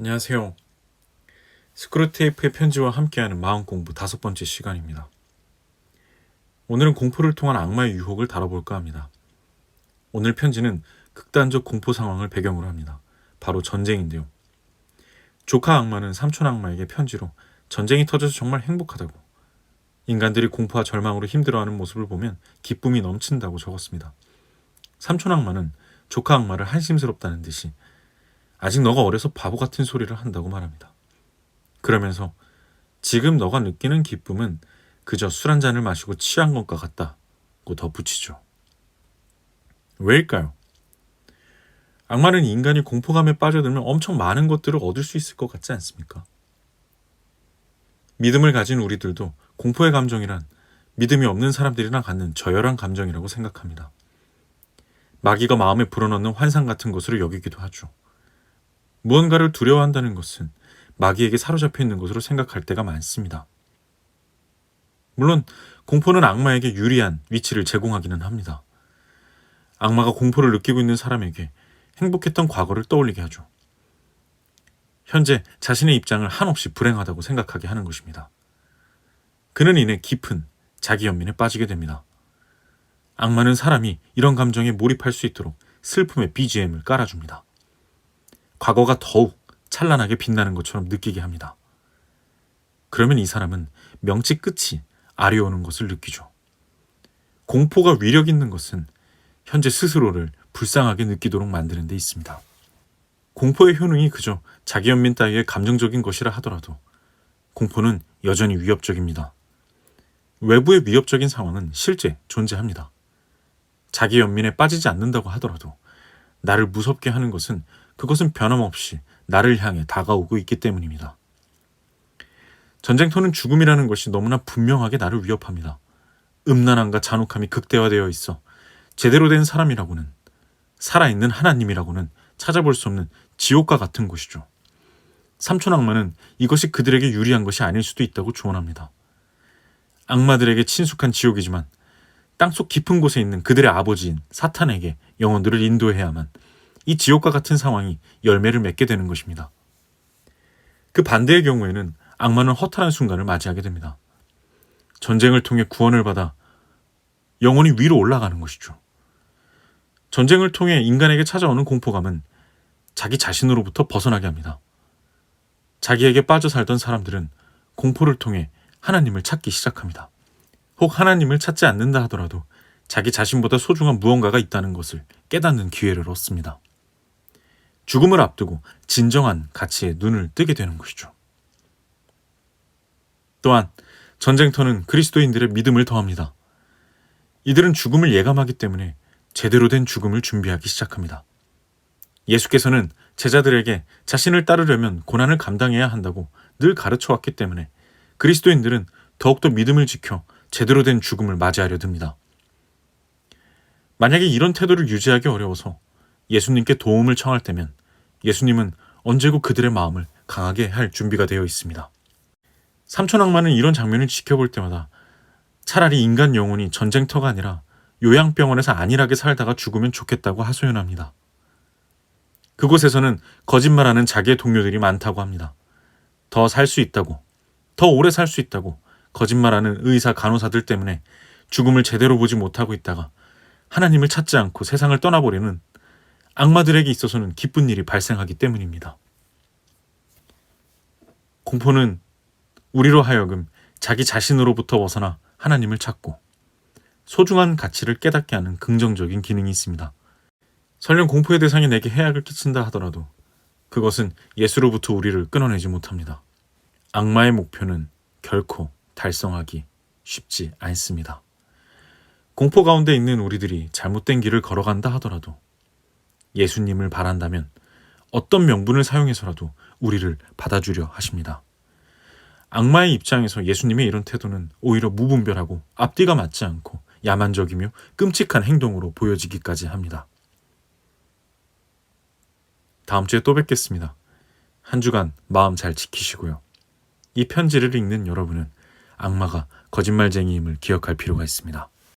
안녕하세요. 스크루테이프의 편지와 함께하는 마음 공부 다섯 번째 시간입니다. 오늘은 공포를 통한 악마의 유혹을 다뤄볼까 합니다. 오늘 편지는 극단적 공포 상황을 배경으로 합니다. 바로 전쟁인데요. 조카 악마는 삼촌 악마에게 편지로 전쟁이 터져서 정말 행복하다고 인간들이 공포와 절망으로 힘들어하는 모습을 보면 기쁨이 넘친다고 적었습니다. 삼촌 악마는 조카 악마를 한심스럽다는 듯이 아직 너가 어려서 바보 같은 소리를 한다고 말합니다. 그러면서 지금 너가 느끼는 기쁨은 그저 술 한 잔을 마시고 취한 것과 같다고 덧붙이죠. 왜일까요? 악마는 인간이 공포감에 빠져들면 엄청 많은 것들을 얻을 수 있을 것 같지 않습니까? 믿음을 가진 우리들도 공포의 감정이란 믿음이 없는 사람들이랑 갖는 저열한 감정이라고 생각합니다. 마귀가 마음에 불어넣는 환상 같은 것으로 여기기도 하죠. 무언가를 두려워한다는 것은 마귀에게 사로잡혀 있는 것으로 생각할 때가 많습니다. 물론 공포는 악마에게 유리한 위치를 제공하기는 합니다. 악마가 공포를 느끼고 있는 사람에게 행복했던 과거를 떠올리게 하죠. 현재 자신의 입장을 한없이 불행하다고 생각하게 하는 것입니다. 그는 이내 깊은 자기 연민에 빠지게 됩니다. 악마는 사람이 이런 감정에 몰입할 수 있도록 슬픔의 BGM을 깔아줍니다. 과거가 더욱 찬란하게 빛나는 것처럼 느끼게 합니다. 그러면 이 사람은 명치 끝이 아려오는 것을 느끼죠. 공포가 위력 있는 것은 현재 스스로를 불쌍하게 느끼도록 만드는 데 있습니다. 공포의 효능이 그저 자기 연민 따위의 감정적인 것이라 하더라도 공포는 여전히 위협적입니다. 외부의 위협적인 상황은 실제 존재합니다. 자기 연민에 빠지지 않는다고 하더라도 나를 무섭게 하는 것은 그것은 변함없이 나를 향해 다가오고 있기 때문입니다. 전쟁터는 죽음이라는 것이 너무나 분명하게 나를 위협합니다. 음란함과 잔혹함이 극대화되어 있어 제대로 된 사람이라고는 살아있는 하나님이라고는 찾아볼 수 없는 지옥과 같은 곳이죠. 삼촌 악마는 이것이 그들에게 유리한 것이 아닐 수도 있다고 조언합니다. 악마들에게 친숙한 지옥이지만 땅속 깊은 곳에 있는 그들의 아버지인 사탄에게 영혼들을 인도해야만 이 지옥과 같은 상황이 열매를 맺게 되는 것입니다. 그 반대의 경우에는 악마는 허탈한 순간을 맞이하게 됩니다. 전쟁을 통해 구원을 받아 영혼이 위로 올라가는 것이죠. 전쟁을 통해 인간에게 찾아오는 공포감은 자기 자신으로부터 벗어나게 합니다. 자기에게 빠져 살던 사람들은 공포를 통해 하나님을 찾기 시작합니다. 혹 하나님을 찾지 않는다 하더라도 자기 자신보다 소중한 무언가가 있다는 것을 깨닫는 기회를 얻습니다. 죽음을 앞두고 진정한 가치에 눈을 뜨게 되는 것이죠. 또한 전쟁터는 그리스도인들의 믿음을 더합니다. 이들은 죽음을 예감하기 때문에 제대로 된 죽음을 준비하기 시작합니다. 예수께서는 제자들에게 자신을 따르려면 고난을 감당해야 한다고 늘 가르쳐 왔기 때문에 그리스도인들은 더욱더 믿음을 지켜 제대로 된 죽음을 맞이하려 듭니다. 만약에 이런 태도를 유지하기 어려워서 예수님께 도움을 청할 때면 예수님은 언제고 그들의 마음을 강하게 할 준비가 되어 있습니다. 삼촌 악마는 이런 장면을 지켜볼 때마다 차라리 인간 영혼이 전쟁터가 아니라 요양병원에서 안일하게 살다가 죽으면 좋겠다고 하소연합니다. 그곳에서는 거짓말하는 자기의 동료들이 많다고 합니다. 더 살 수 있다고, 더 오래 살 수 있다고 거짓말하는 의사 간호사들 때문에 죽음을 제대로 보지 못하고 있다가 하나님을 찾지 않고 세상을 떠나버리는 악마들에게 있어서는 기쁜 일이 발생하기 때문입니다. 공포는 우리로 하여금 자기 자신으로부터 벗어나 하나님을 찾고 소중한 가치를 깨닫게 하는 긍정적인 기능이 있습니다. 설령 공포의 대상이 내게 해악을 끼친다 하더라도 그것은 예수로부터 우리를 끊어내지 못합니다. 악마의 목표는 결코 달성하기 쉽지 않습니다. 공포 가운데 있는 우리들이 잘못된 길을 걸어간다 하더라도 예수님을 바란다면 어떤 명분을 사용해서라도 우리를 받아주려 하십니다. 악마의 입장에서 예수님의 이런 태도는 오히려 무분별하고 앞뒤가 맞지 않고 야만적이며 끔찍한 행동으로 보여지기까지 합니다. 다음 주에 또 뵙겠습니다. 한 주간 마음 잘 지키시고요. 이 편지를 읽는 여러분은 악마가 거짓말쟁이임을 기억할 필요가 있습니다.